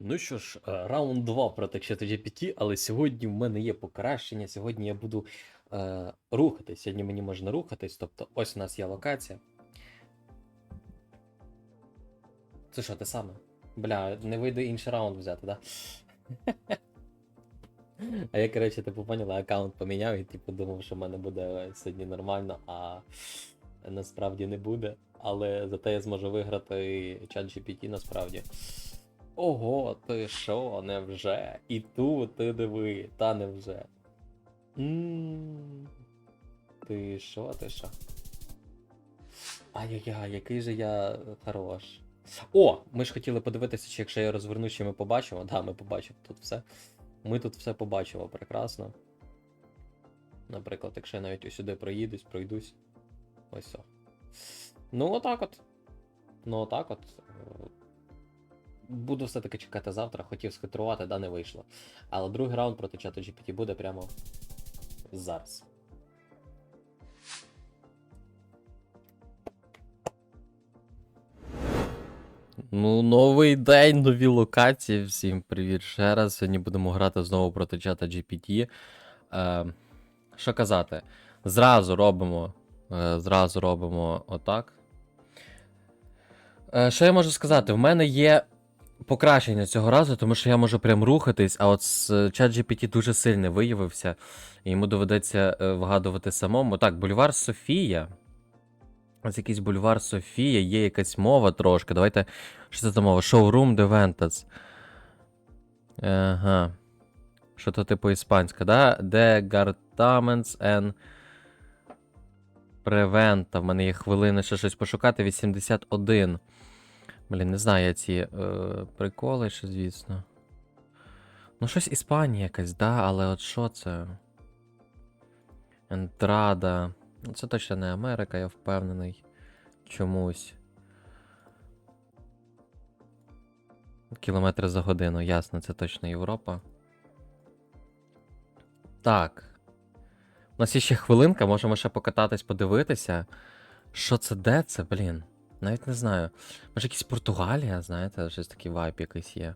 Ну що ж, е, раунд 2 проти ChatGPT, але сьогодні в мене є покращення. Сьогодні я буду е, рухатись. Сьогодні мені можна рухатись. Тобто, ось у нас є локація. Це що, те саме? Бля, не вийде інший раунд взяти, да? А я, коротше, типу, поняла, аккаунт поміняв і типу думав, що в мене буде сьогодні нормально, а насправді не буде. Але зате я зможу виграти чат GPT насправді. Ого, ти що, невже? І тут ти диви, та невже. М, Ти що, ти що? Ай-яй-яй, який же я хорош. О, ми ж хотіли подивитися, чи якщо я розверну, чи ми побачимо. Да, ми побачимо тут все. Ми тут все побачимо прекрасно. Наприклад, якщо я навіть ось сюди проїдусь, пройдусь. Ось все. Ну, отак от. Ну, отак от. Буду все-таки чекати завтра, хотів схитрувати, да, не вийшло. Але другий раунд проти чату GPT буде прямо зараз. Ну, новий день, нові локації. Всім привіт ще раз. Сьогодні будемо грати знову проти чата GPT. Е, що казати? Зразу робимо. Е, зразу робимо отак. Е, що я можу сказати? В мене є покращення цього разу, тому що я можу прям рухатись, а от чат GPT дуже сильно виявився. І йому доведеться е, вгадувати самому. Так, бульвар Софія. Ось якийсь бульвар Софія, є якась мова трошки. Давайте. Що це за мова? Showroom de Ventas. Ага. Що то типу іспанська, да? Departaments and Preventa. В мене є хвилини ще щось пошукати. 81. Блін, не знаю я ці е, приколи, ще, звісно. Ну, щось Іспанія якась, да, але от що це? Ентрада. Ну, Це точно не Америка, я впевнений. Чомусь. Кілометри за годину, ясно, це точно Європа. Так. У нас є ще хвилинка, можемо ще покататись, подивитися. Що це, де це, блін? Навіть не знаю. Може, якась Португалія, знаєте, щось такий вайп якийсь є.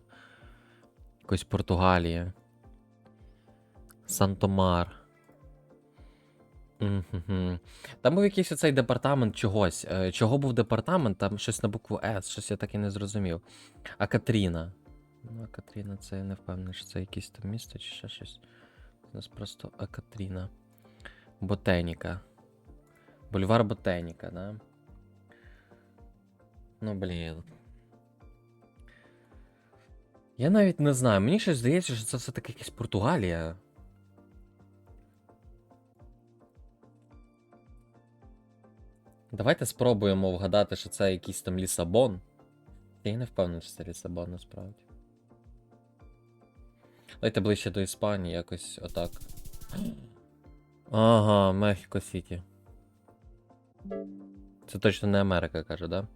Якось Португалія. Сантомар. Мгм. Там був якийсь оцей департамент чогось. Е, Чого був департамент? Там щось на букву С, щось я так і не зрозумів. А Катріна. Ну, а Катріна, це я не впевнений, що це якесь там місто чи ще щось. У нас просто Акатріна. Ботеніка. Бульвар Ботеніка, да? Ну, блін. Я навіть не знаю. Мені щось здається, що це все-таки якась Португалія. Давайте спробуємо вгадати, що це якийсь там Лісабон. Я не впевнений, що це Лісабон насправді. Давайте ближче до Іспанії, якось отак. Ага, Мехіко Сіті. Це точно не Америка, каже, да?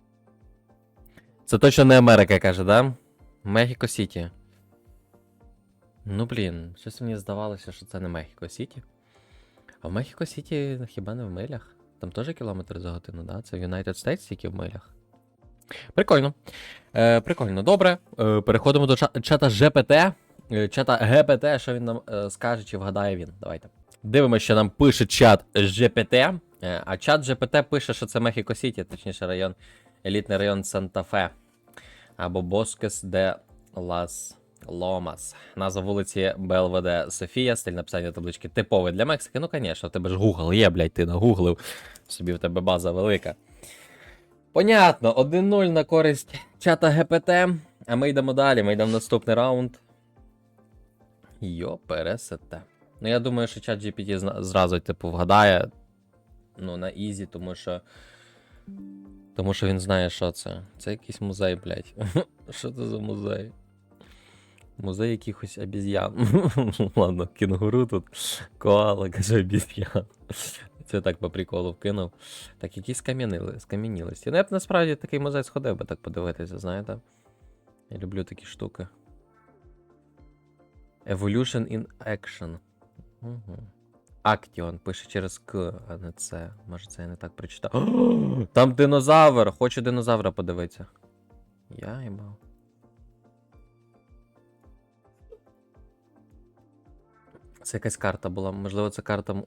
Це точно не Америка, каже, да? Мехіко Сіті. Ну, блін, щось мені здавалося, що це не Мехіко Сіті. А в Мехіко Сіті хіба не в милях? Там теж кілометри за годину, да? Це в United States тільки в милях. Прикольно. Е, прикольно, добре. Е, переходимо до чата GPT. Е, чата GPT, що він нам е, скаже, чи вгадає він. Давайте. Дивимося, що нам пише чат GPT. Е, а чат GPT пише, що це Мехіко Сіті, точніше район, елітний район Санта-Фе. Або Боскес де Лас Ломас. Назва вулиці БЛВД Софія, стиль написання таблички типовий для Мексики. Ну, звісно, в тебе ж Google є, блядь, ти нагуглив. Собі в тебе база велика. Понятно, 1-0 на користь чата ГПТ. А ми йдемо далі, ми йдемо в наступний раунд. Йо, пересете. Ну, я думаю, що чат GPT зразу, типу, вгадає. Ну, на ізі, тому що. Тому що він знає, що це. Це якийсь музей, блядь. Що це за музей? Музей якихось обіз'ян. Ладно, кінгуру тут. Коала, каже, обіз'ян. Це так по приколу вкинув. Так, якісь скам'янили, скам'янілості. Ну, я б насправді такий музей сходив би так подивитися, знаєте. Я люблю такі штуки. Evolution in Action. Угу. Актіон пише через К, а не це. Може це я не так прочитав. Там динозавр! Хочу динозавра подивитися. Я їбав. Це якась карта була. Можливо, це карта.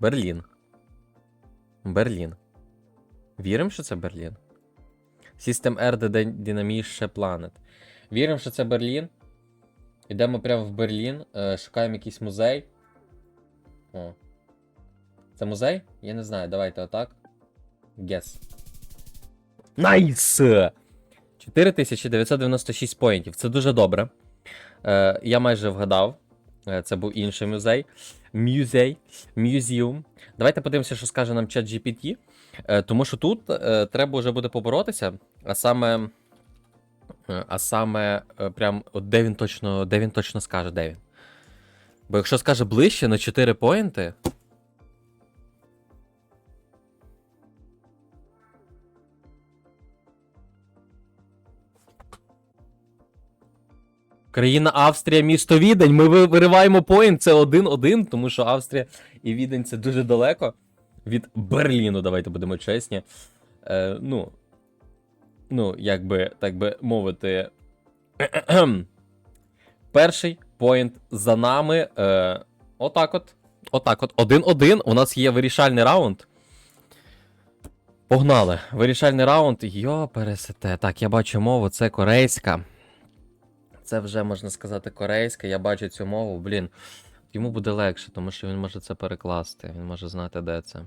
Берлін. Берлін. Віримо, що це Берлін? System R The Dynamische Planet. Віримо, що це Берлін. Йдемо прямо в Берлін, е, шукаємо якийсь музей. О. Це музей? Я не знаю, давайте отак. Guess. Найс! 4996 поінтів. Це дуже добре. Е, я майже вгадав. Е, Це був інший музей. Музей. Museum. Давайте подивимося, що скаже нам чат GPT. Тому що тут треба вже буде поборотися, а саме. Е, А саме, е, прям, от де він точно, де він точно скаже, де він. Бо якщо скаже ближче на 4 поінти. Країна Австрія, місто Відень. Ми вириваємо поінт. Це 1-1, тому що Австрія і Відень це дуже далеко. Від Берліну, давайте будемо чесні. Е, ну, ну, як би, так би мовити. Перший поінт за нами. Е, отак от. Отак от. 1-1. У нас є вирішальний раунд. Погнали. Вирішальний раунд. Йо, пересете. Так, я бачу мову, це корейська. Це вже можна сказати корейська. Я бачу цю мову, блін. Йому буде легше, тому що він може це перекласти. Він може знати, де це.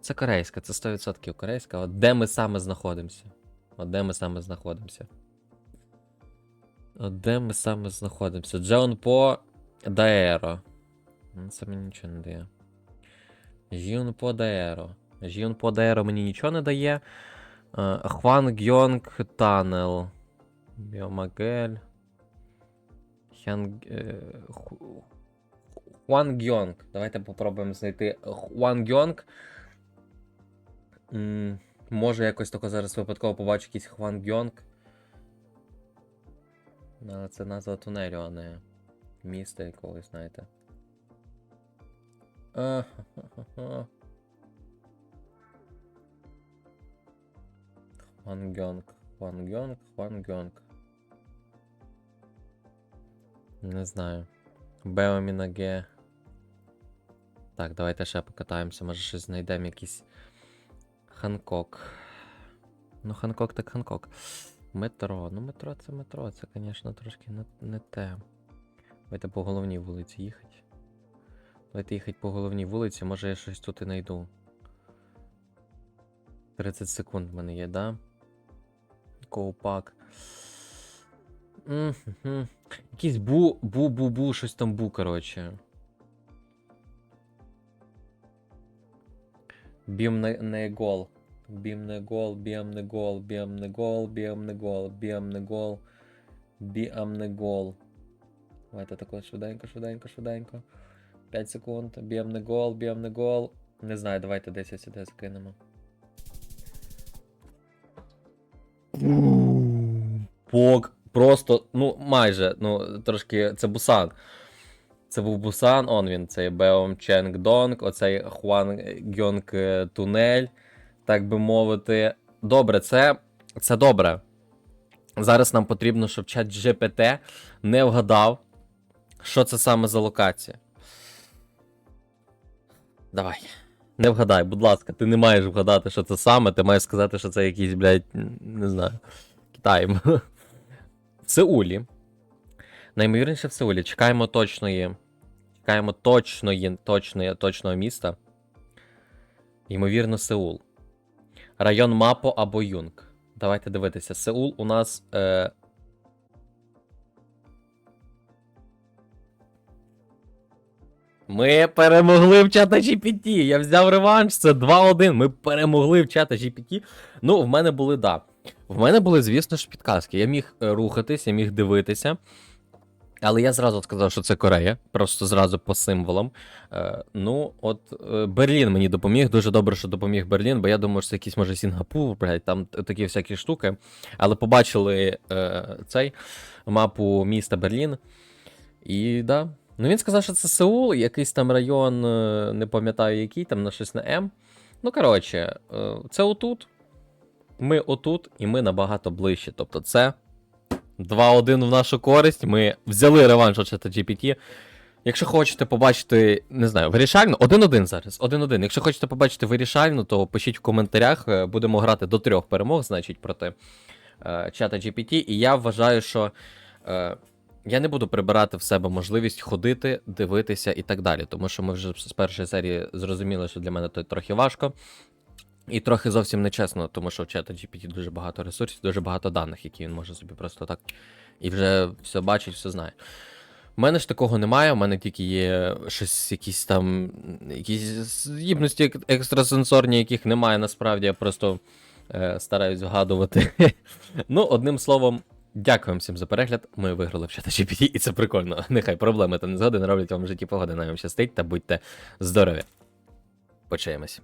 Це корейська, це 100% корейська. От де ми саме знаходимося? От де ми саме знаходимося? От де ми саме знаходимося? Джеонпо Даеро. Ну, Це мені нічого не дає. Жіонпо Даеро. Жіонпо Даеро мені нічого не дає. Хван Гьонг Танел. Біомагель. Хян... е, Хуан Гьонг. Давайте попробуємо знайти Хуан Гьонг. Може, якось тако зараз випадково побачу якийсь Хван Гьонг. Ну, Але це назва тунелю, а не міста якогось, знаєте. Ахахаха. Хван Гьонг. Хван Гьонг, Хван Гьонг. Не знаю. Беомінаге. Так, давайте ще покатаємося. Може щось знайдемо якийсь. Ханкок. Ну, Ханкок так Ханкок. Метро. Ну, метро це метро. Це, звісно, трошки не, те. Давайте по головній вулиці їхати. Давайте їхати по головній вулиці, може я щось тут і знайду. 30 секунд в мене є, да? Ковпак. Мгм. Якийсь бу, бу, бу, бу, щось там бу, коротше. Бім не, не гол. Бім не гол, бім не гол, бім не гол, бім не гол, бім не гол, бім не гол. Давайте тако швиденько, швиденько, швиденько. 5 секунд. Бім не гол, бім не гол. Не знаю, давайте 10 сюди закинемо. Пок. Просто, ну, майже, ну, трошки. Це Бусан. Це був Бусан, он він, цей Беом Ченг Донг, оцей Хуан Гьонг е, Тунель, так би мовити. Добре, це, це добре. Зараз нам потрібно, щоб чат GPT не вгадав, що це саме за локація. Давай. Не вгадай, будь ласка, ти не маєш вгадати, що це саме, ти маєш сказати, що це якийсь, блядь, не знаю, Китай. В Сеулі. Наймовірніше в Сеулі. Чекаємо точної. Чекаємо точної, точної, точного міста. Ймовірно, Сеул. Район Мапо або Юнг. Давайте дивитися. Сеул у нас. Е... Ми перемогли в чата GPT. Я взяв реванш, це 2-1. Ми перемогли в чата GPT. Ну, в мене були, да. В мене були, звісно ж, підказки. Я міг е, рухатись, я міг дивитися. Але я зразу сказав, що це Корея, просто зразу по символам. Е, ну, от е, Берлін мені допоміг. Дуже добре, що допоміг Берлін, бо я думав, що це якийсь може Сінгапур, блядь, там такі всякі штуки. Але побачили е, цей мапу міста Берлін. І да. Ну він сказав, що це Сеул, якийсь там район, е, не пам'ятаю який, там на щось на М. Ну, коротше, е, це отут. Ми отут, і ми набагато ближче. Тобто, це 2-1 в нашу користь. Ми взяли реванш чата GPT. Якщо хочете побачити, не знаю, вирішальну, 1-1 зараз. 1-1. Якщо хочете побачити вирішальну, то пишіть в коментарях. Е, Будемо грати до трьох перемог, значить, проти е, чата GPT. І я вважаю, що е, я не буду прибирати в себе можливість ходити, дивитися і так далі. Тому що ми вже з першої серії зрозуміли, що для мене це трохи важко. І трохи зовсім нечесно, тому що в чата GPT дуже багато ресурсів, дуже багато даних, які він може собі просто так і вже все бачить, все знає. У мене ж такого немає, у мене тільки є щось, якісь там якісь здібності екстрасенсорні, яких немає насправді, я просто е, стараюсь вгадувати. ну, одним словом, дякую всім за перегляд. Ми виграли в чата GPT, і це прикольно. Нехай проблеми та незгоди не роблять вам в житті погоди. Нам щастить та будьте здорові. Почаємось.